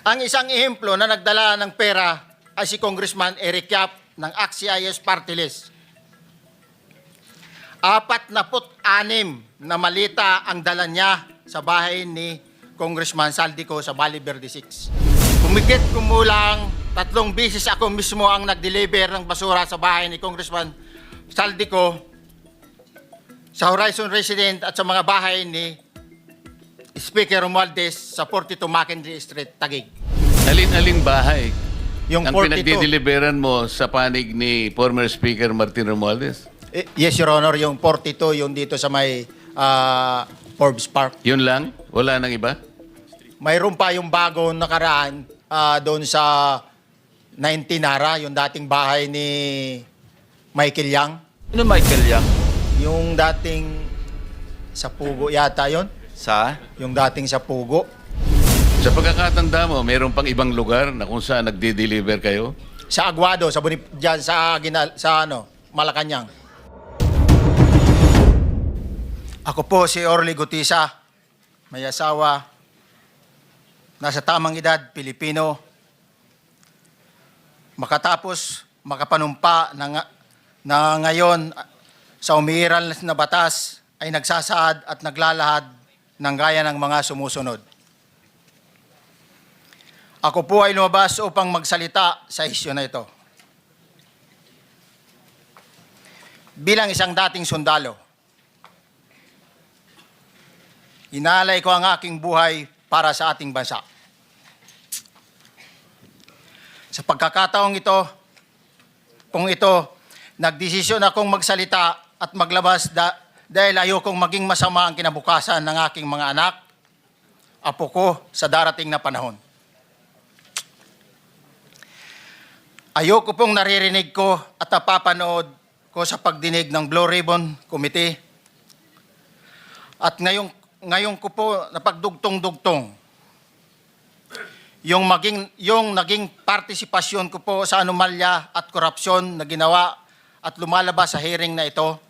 Ang isang ehemplo na nagdala ng pera ay si Congressman Eric Yap ng AXIS Party List. Apat na put anim na malita ang dala niya sa bahay ni Congressman Saldico sa Bali Verde 6. Kumikit kumulang tatlong bisis ako mismo ang nag-deliver ng basura sa bahay ni Congressman Saldico sa Horizon Resident at sa mga bahay ni Speaker Romualdez sa 42 Mackenzie Street, Taguig. Alin-aling bahay Yung ang 42. pinagdideliveran mo sa panig ni former Speaker Martin Romualdez? Eh, Yes, Your Honor, yung 42, yung dito sa may ah, Forbes Park. Yun lang? Wala nang iba? Mayroon pa yung bago nakaraan ah, doon sa 19 Nara, yung dating bahay ni Michael Yang. Ano Michael Yang? Yung dating sa Pugo yata yon Sa? Yung dating sa Pugo. Sa pagkakatanda mo, mayroon pang ibang lugar na kung saan nagdi-deliver kayo? Sa Aguado, sa Bonif- dyan, sa, Ginal- sa ano, Malacanang. Ako po si Orly Gutisa, may asawa, nasa tamang edad, Pilipino. Makatapos makapanumpa na, na ngayon sa umiiral na batas ay nagsasaad at naglalahad ng gaya ng mga sumusunod. Ako po ay lumabas upang magsalita sa isyu na ito. Bilang isang dating sundalo, inalay ko ang aking buhay para sa ating bansa. Sa pagkakataong ito, kung ito, nagdesisyon akong magsalita at maglabas da- dahil ayokong maging masama ang kinabukasan ng aking mga anak, apo ko sa darating na panahon. Ayoko pong naririnig ko at napapanood ko sa pagdinig ng Blue Ribbon Committee. At ngayong, ngayon ko po napagdugtong-dugtong yung maging yung naging partisipasyon ko po sa anomalya at korupsyon na ginawa at lumalabas sa hearing na ito.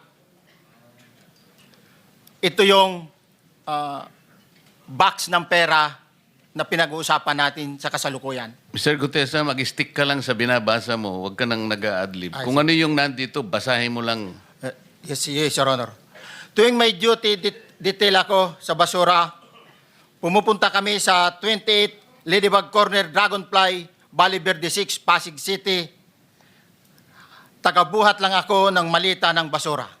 ito yung ah, box ng pera na pinag-uusapan natin sa kasalukuyan. Mr. Gutesa, mag-stick ka lang sa binabasa mo. Huwag ka nang nag-a-adlib. Ay, Kung ano yung nandito, basahin mo lang. Eh, yes, yes, Your Honor. Tuwing may duty det- detail ako sa basura, pumupunta kami sa 28 Ladybug Corner Dragonfly, Bali Verde 6, Pasig City. Tagabuhat lang ako ng malita ng basura.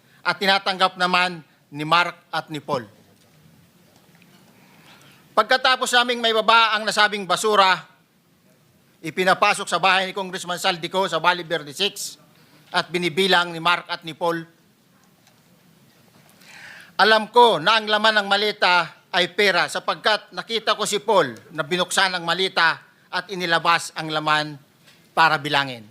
at tinatanggap naman ni Mark at ni Paul. Pagkatapos naming may baba ang nasabing basura, ipinapasok sa bahay ni Congressman Saldico sa Valley Verde 6 at binibilang ni Mark at ni Paul. Alam ko na ang laman ng malita ay pera sapagkat nakita ko si Paul na binuksan ang malita at inilabas ang laman para bilangin.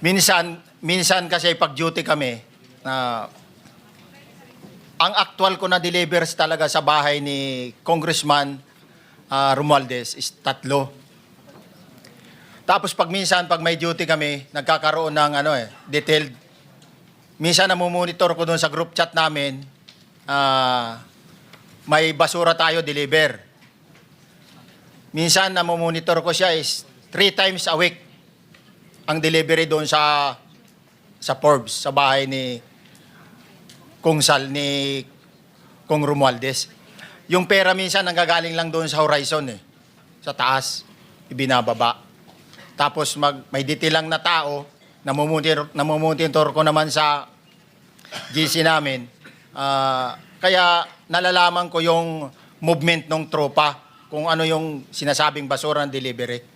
minsan, minsan kasi pag-duty kami, na ang actual ko na delivers talaga sa bahay ni Congressman ah, Romualdez is tatlo. Tapos pag minsan, pag may duty kami, nagkakaroon ng ano eh, detailed. Minsan namumonitor ko doon sa group chat namin, ah, may basura tayo deliver. Minsan namomonitor ko siya is three times a week ang delivery doon sa sa Forbes, sa bahay ni Kung Sal, ni Kung Romualdez. Yung pera minsan nanggagaling lang doon sa horizon eh. Sa taas, ibinababa. Tapos mag, may detail lang na tao, namumonitor, namumonitor ko naman sa GC namin. Ah, kaya nalalaman ko yung movement ng tropa, kung ano yung sinasabing basura ng delivery.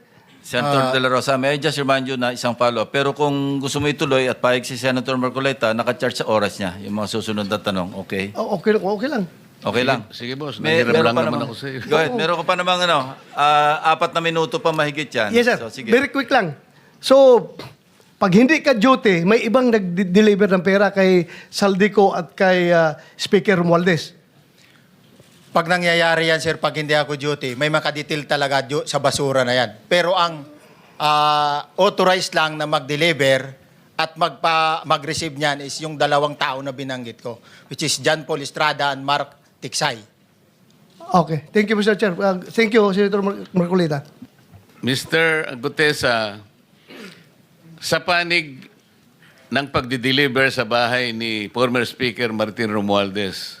Senator De La Rosa, may I just remind you na isang follow-up. Pero kung gusto mo ituloy at pahig si Senator Marcoleta, nakacharge sa oras niya yung mga susunod na tanong. Okay? Oh, okay, lang, okay lang. Okay lang. Sige, boss. May- Nanghiram meron lang pa naman namang- ako sa iyo. Go ahead. Meron ka pa namang ano, ah, apat na minuto pa mahigit yan. Yes, sir. So, sige. Very quick lang. So, pag hindi ka duty, may ibang nag-deliver ng pera kay Saldico at kay ah, Speaker Romualdez. Pag nangyayari yan, sir, pag hindi ako duty, may makadetail talaga sa basura na yan. Pero ang ah, authorized lang na mag-deliver at magpa, mag-receive niyan is yung dalawang tao na binanggit ko, which is John Paul Estrada and Mark Tiksay. Okay. Thank you, Mr. Chair. Uh, thank you, Senator Mar- Marcolita. Mr. Gutesa, sa panig ng pagdi-deliver sa bahay ni former Speaker Martin Romualdez,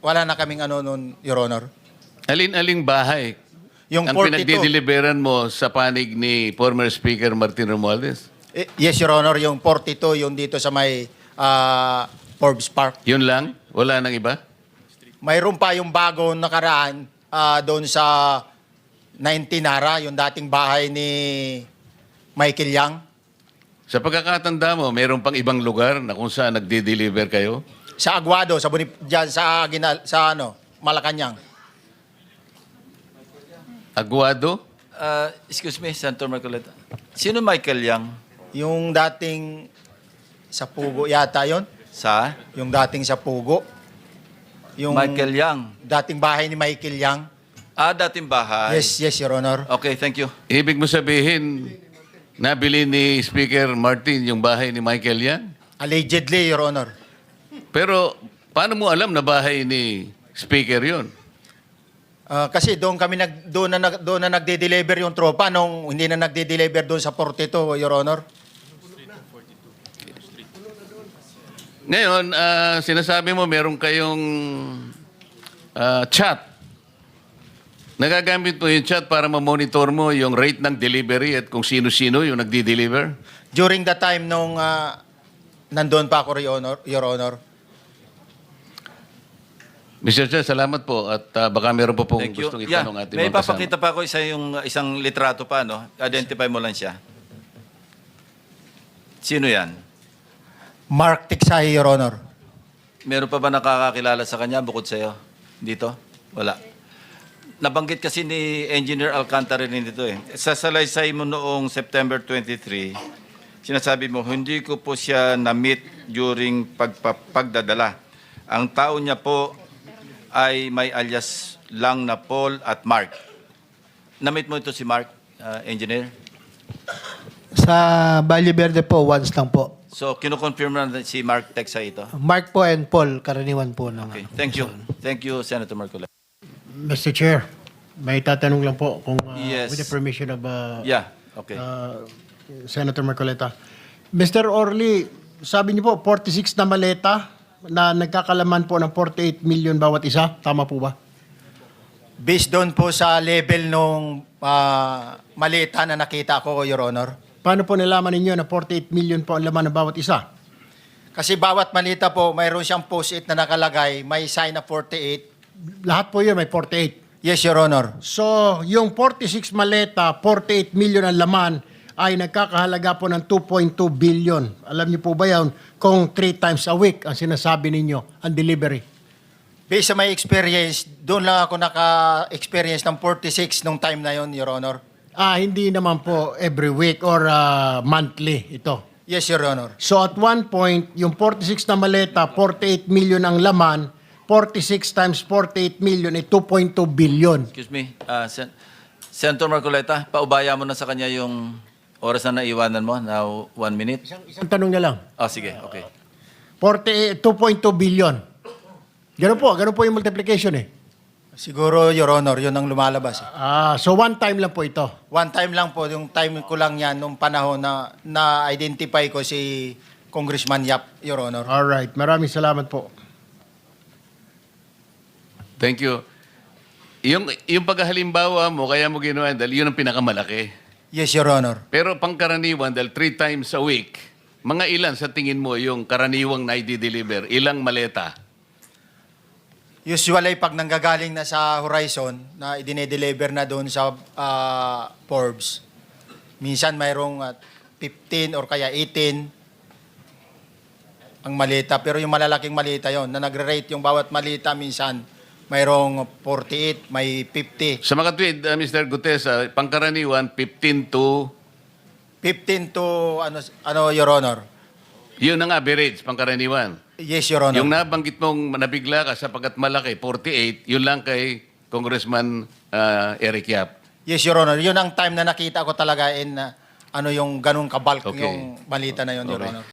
wala na kaming ano noon, Your Honor. Alin-aling bahay Yung ang 42. pinagdideliveran mo sa panig ni former Speaker Martin Romualdez? Eh, Yes, Your Honor, yung 42, yung dito sa may ah, Forbes Park. Yun lang? Wala nang iba? Mayroon pa yung bago nakaraan ah, doon sa 19 Nara, yung dating bahay ni Michael Yang. Sa pagkakatanda mo, mayroon pang ibang lugar na kung saan nagdi-deliver kayo? Sa Aguado, sa Bonif- dyan, sa, Ginal- sa ano, Malacanang. Aguado? Uh, excuse me, Senator Marcoleta. Sino Michael Yang? Yung dating sa Pugo yata yon Sa? Yung dating sa Pugo. Yung Michael Yang. dating bahay ni Michael Yang. Ah, dating bahay. Yes, yes, Your Honor. Okay, thank you. Ibig mo sabihin, nabili ni Speaker Martin yung bahay ni Michael yan? Allegedly, Your Honor. Pero paano mo alam na bahay ni Speaker yon? Ah, kasi doon kami nag doon na nag- doon na nagde-deliver yung tropa nung hindi na nagde-deliver doon sa 42, Your Honor. Ngayon, ah, sinasabi mo meron kayong ah, chat. Nagagamit mo yung chat para ma-monitor mo yung rate ng delivery at kung sino-sino yung nagdi-deliver? During the time nung ah, nandoon pa ako, Your Honor, Your Honor. Mr. Chair, salamat po at ah, baka meron pa pong Thank you. gustong Yeah, itanong ating may mga kasama. papakita pa ako isa yung isang litrato pa, no? Identify mo lang siya. Sino yan? Mark Tiksahi, Your Honor. Meron pa ba nakakakilala sa kanya bukod sa'yo? Dito? Wala. Nabanggit kasi ni Engineer Alcantara rin dito eh. Sa salaysay mo noong September 23, sinasabi mo, hindi ko po siya na-meet during pagpa- pagdadala. Ang tao niya po ay may alias lang na Paul at Mark. Na-meet mo ito si Mark, uh, Engineer? Sa Valle Verde po, once lang po. So, kinukonfirm na si Mark Texa ito. Mark po and Paul, karaniwan po ng... Okay, thank you. Thank you, Senator Marcola. Mr. Chair, may tatanong lang po kung uh, Yes. with the permission of uh, Yeah, okay. uh, Senator Marcoleta. Mr. Orly, sabi niyo po 46 na maleta na nagkakalaman po ng 48 million bawat isa. Tama po ba? Based doon po sa level nung ah, malita na nakita ko, Your Honor. Paano po nalaman ninyo na 48 million po ang laman ng bawat isa? Kasi bawat malita po, mayroon siyang post-it na nakalagay, may sign na 48. Lahat po yun may 48. Yes, Your Honor. So, yung 46 maleta, 48 million ang laman ay nagkakahalaga po ng 2.2 billion. Alam niyo po ba yan kung 3 times a week ang sinasabi ninyo ang delivery? Based sa my experience, doon lang ako naka-experience ng 46 nung time na yon, Your Honor. Ah, hindi naman po every week or ah, monthly ito. Yes, Your Honor. So at one point, yung 46 na maleta, 48 million ang laman, 46 times 48 million ay 2.2 billion. Excuse me, uh, Sen- Senator Marcoleta, paubaya mo na sa kanya yung oras na naiwanan mo, now one minute. Isang tanong na lang. Oh, sige, okay. 48 2.2 billion. Ganun po, ganun po yung multiplication eh. Siguro, Your Honor, yun ang lumalabas. Ah, so one time lang po ito. One time lang po, yung time ko lang yan, nung panahon na na-identify ko si Congressman Yap, Your Honor. All right, maraming salamat po. Thank you. Yung, yung paghalimbawa mo, kaya mo ginawa, dahil yun ang pinakamalaki. Yes, Your Honor. Pero pangkaraniwan, dahil three times a week, mga ilan sa tingin mo yung karaniwang na i-deliver? Ilang maleta? Usually, pag nanggagaling na sa Horizon, na idine-deliver na doon sa ah, Forbes, minsan mayroong ah, 15 or kaya 18 ang malita. Pero yung malalaking malita yon na nagre-rate yung bawat malita minsan, mayroong 48, may 50. Sa mga tweet, uh, Mr. Gutes, uh, pangkaraniwan, 15 to, 15 to, ano, ano Your Honor? yun ang average, pangkaraniwan. Yes, Your Honor. Yung nabanggit mong nabigla ka sapagkat malaki, 48, yun lang kay Congressman uh, Eric Yap. Yes, Your Honor. Yun ang time na nakita ko talaga in, ah, ano yung ganung kabalk Okay. yung malita na yun, Your Okay. Honor.